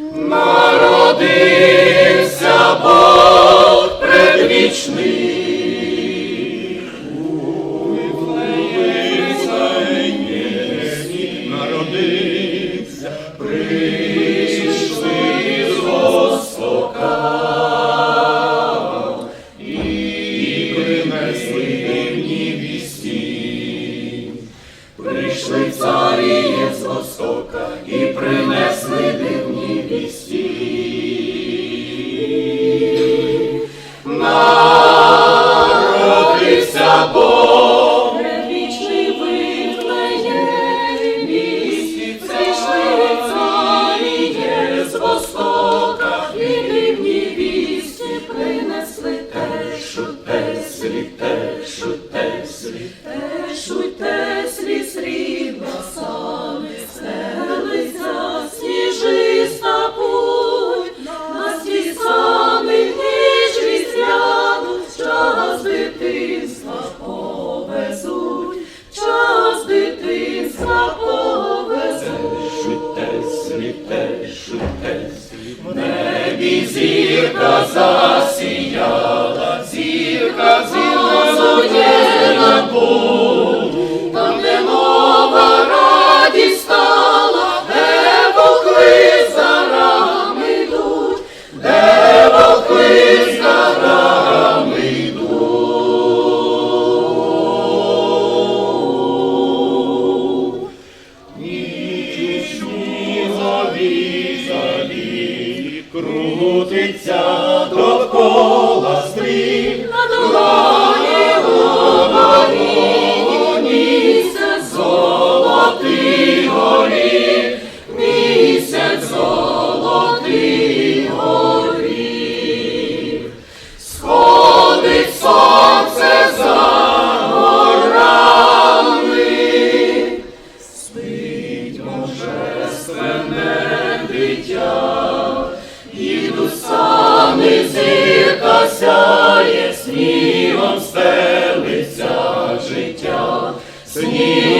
Народився Бог предвічний. Народився, прийшли з востока і принесли дивні вісті. Прийшли царі з востока і принесли дивні Народився Бог, Предвічний Вифлеєм, місті прийшли царі небі зірка засіяла, зірка зірка на Богу, там, де нова радість стала, де вогли за рами йдуть, де вогли за рами йдуть. Нічні завісалі, крутиться довкола стріл, на долоні голові місяць золотий горі, місяць золотий горі, сходить сонце за горами, спить божественне дитя. Пани зірка сяє, снігом стелиться життя, снігом.